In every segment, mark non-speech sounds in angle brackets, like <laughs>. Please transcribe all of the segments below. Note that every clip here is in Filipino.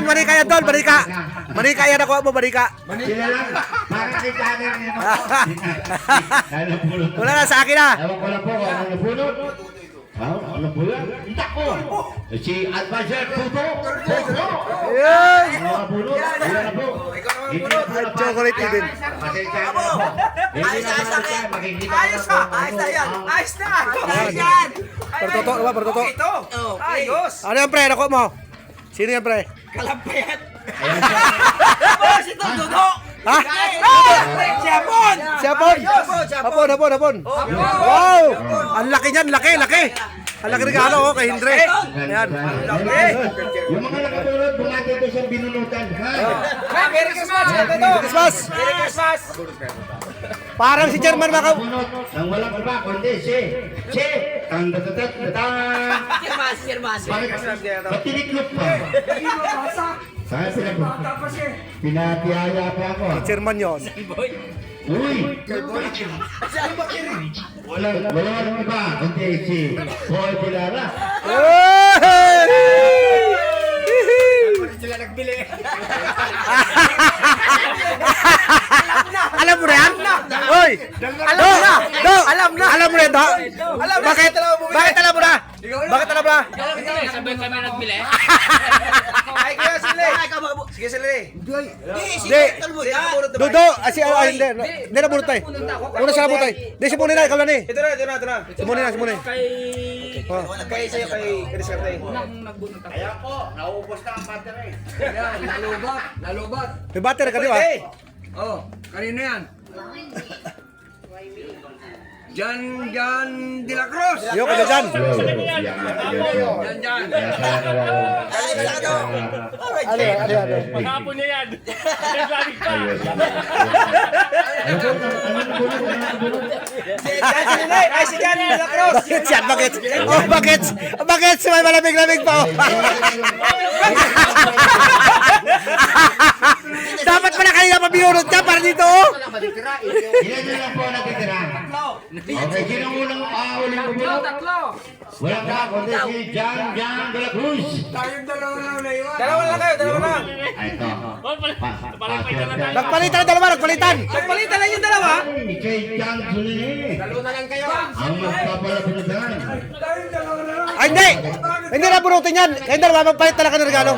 yan, manika yan doon, manika. Manika yan ako mo, manika. Sila lang, para kay Tanner. Nalapulot. Wala na, sa akin na. Ewan ko lang po ano napulot. Ah, ano po yan? Hindi ko. Si Advisor Tuto. Tuto. Yun. Ano? Wala na po. Hindi na po na Chocolate even. Pasensya na. Hindi na na Ayos na na! Ayos na yan! Ayos na! Ayan. yan! Pertoto, diba? Pertoto. Ayos! Ano yan, pre? Nako mo. Sino yan, pre? Kalampayat! Ayan siya. Tapos ito, Dudo! Ha? Siyapon! Siapon. Siyapon! Hapon, hapon, hapon. Wow! Ang laki niyan, laki, laki. Ang laki regalo, oh, kay Hindre. Ayan. Yung mga nakatulog, bumati ito sa binunutan. Ha? Merry Christmas! Dudo! Christmas! Merry Christmas! Parang si Chairman Maka... Bunot ng walang iba, kundi si... Si... Tang tatatat tatang... Sirmas! Bakit? Ba't tiniklop pa? Saan sila po? Pinatiyaya pa ako. Chairman yun. Uy! Wala, wala walang iba, kundi si Boy Pilara. Sila nagbili! Alam mo yan? Oy! Alam na! Alam na! Alam mo na? Bakit? Bakit alam mo na? Bakit alam mo na? Sabay kami nagbili. Ay, kaya sila! Sige sila eh! Di! Dodo! Ah, si... Ah, hindi. Hindi na bunot tayo. Una siya bunot tayo. Di, si Muni na. Ikaw na ni. Ito na, ito na, ito na! Si Muni na, si Muni. Kay... Kaya sa'yo kay Chris Carte. Nagbunot ako. Kaya po, naubos na ang battery. Yan, nalubat, nalubat. May battery ka, di ba? Eh! Oh, kanino yan? Jan, Jan de la Cruz. Yo, kada dyan. Jan, Jan. Ano yan? Ano yan? Maghapon niya yan. Naglalig pa. Jan! Ay, si Jan de la Cruz! Bakit yan? Bakit? Oh, bakit? Bakit? Si may malamig-lamig pa, oh. <laughs> Dapat pala kanina pa binunod ka para dito, oh. Ilan na lang po natitira? Okay, sino ang unang pauling bumulot? Wala ka, kundi si Jan Jan de la Cruz. Tayong dalawa lang na iwan. Dalawa lang kayo, dalawa lang! Ay, ito. Oh, pa. Nagpalitan ang dalawa, nagpalitan. Nagpalitan lang yung dalawa! Ay, kay Jan Zulini. Dalawa na lang kayo! Ang magpapalabunutan. Tayong dalawa na lang. Ay, hindi. Hindi na bunutin yan. Kayong dalawa, magpalit talaga ng regalo.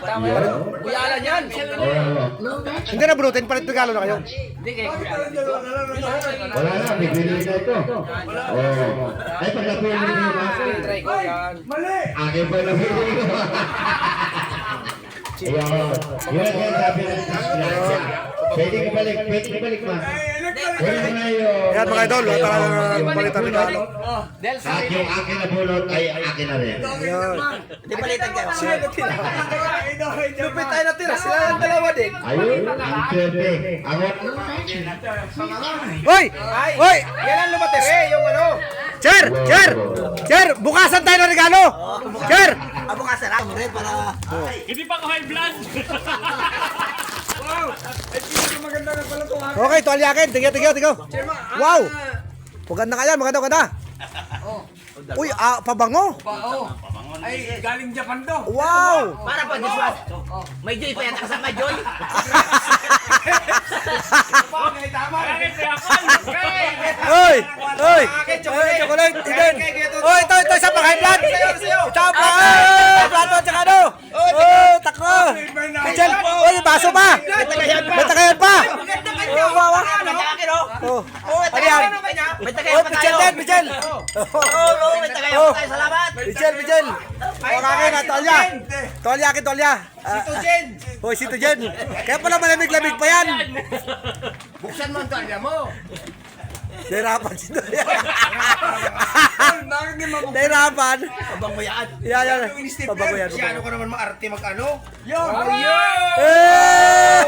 Buyalan yan! Hindi na bunutin, palit regalo na kayo. Lang. Wala na, binili na ito. Oh. Ay, pag napili mo ako. Try ko yan! Mali. Akin pa na binili ko. Ayun. Yun ang sabi ng. Pwede ka balik, pwede ka balik ma. Yan mga idol, wala talaga palitan ng regalo. At yung akin na bunot ay akin na rin. Yan. Di palitan kayo! Lupit tayo natira! Sila lang dalawa din! Ayun, ang swerte. Ang Hoy! Hoy! Yan ang lumatir eh! Yung ano! Sir! Sir! Sir! Bukasan tayo ng regalo! Sir! Abo ka sarap rin para... Hindi pa ako high blood. <laughs> maganda na pala itong Okay, tuwalya akin. Tingyo, tingyo, tingyo. Wow! Maganda ka yan, maganda, maganda. Uy, ah, pabango. Oo. Ay, galing Japan to. Wow! Para pa diswas! May joy pa yan kasama joy! Bagay, tama. Hoy! Akin, Hoy, chocolate! kay- Hoy, ito, tagayan pa! May oh, tagayan pa Pichel tayo! din, Pichel! Oo, oo, may tagayan Oh. pa tayo! Salamat! Pichel, Pichel! O, kakin na, tolya! Tolya, akin, tolya! Ah, Ito, Jen! Hoy, si Tujen! Kaya pala malamig-lamig pa yan! Buksan mo ang talya mo. Nahirapan si Tolya! Bakit di mabuksan? Nahirapan! Abang mo yan! Yan, yan. Yung ini-stepler, Pabago yan, si ano pabago. ka naman maarte mag-ano? Yo! Eh!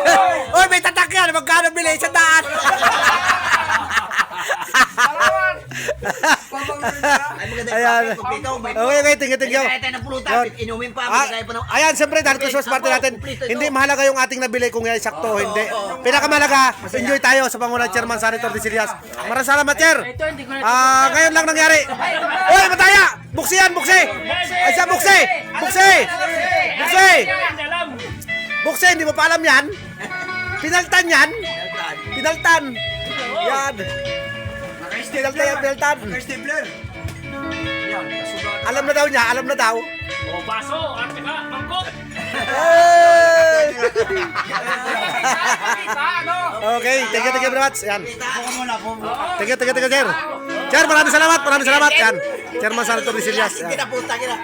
Hoy, may tatak yan! Magkano bili? Isang daan! Yung Ayan. Okay, okay, tingin, tingin. Kaya tayo ng pulutan, inumin pa, Ah, bigay pa ng... ayan, siyempre dahil Christmas party natin, hindi mahalaga yung ating nabili kung yan sakto hindi. Pinakamalaga, enjoy tayo sa pangunan ni Chairman Senator de Silias. Maraming salamat, Chair. Ah, ngayon lang nangyari. Hoy, mataya! Buksi yan, buksi! Ay, siya, buksi! Buksi! Buksi! Buksin, hindi mo pa alam yan. Pinaltan yan. Pinaltan. Yan. Pinaltan yan, pinaltan. Stabler. Yan, nasugat. Alam na daw niya, alam na daw. O, baso, at saka mangkok. Hey! Okay, thank you, thank you very much. Yan. Thank you, thank you, thank you, sir. Sir, maraming salamat, maraming salamat. Yan. Chairman. Yan. Kita puta kita.